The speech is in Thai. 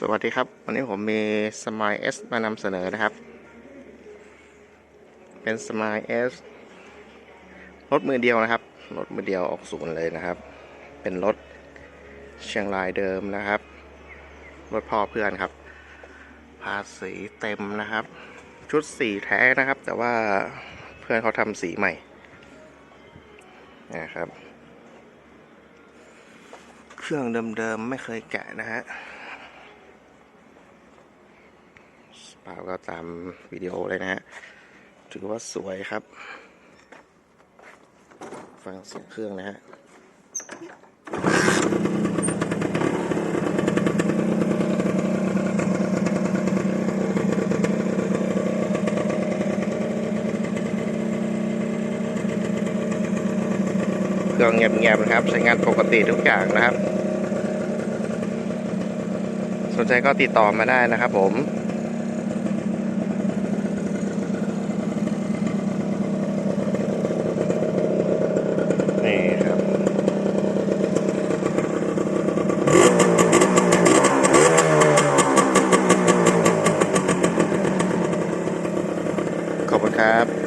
สวัสดีครับ วันนี้ผมมีสมายเอสมานำเสนอนะครับ เป็นสมายเอสรถมือเดียวนะครับ รถมือเดียวออกศูนย์เลยนะครับ เป็นรถเชียงรายเดิมนะครับ รถพ่อเพื่อนครับ ภาษีเต็มนะครับ ชุดสีแท้นะครับ แต่ว่าเพื่อนเขาทำสีใหม่นะครับ เครื่องเดิมๆไม่เคยแกะนะฮะ เปล่าก็ตามวิดีโอเลยนะฮะ ถือว่าสวยครับ ฟังเสียงเครื่องนะฮะเครื่องเงียบๆนะครับ ใช้งานปกติทุกอย่างนะครับ สนใจก็ติดต่อมาได้นะครับผม ขอบคุณครับ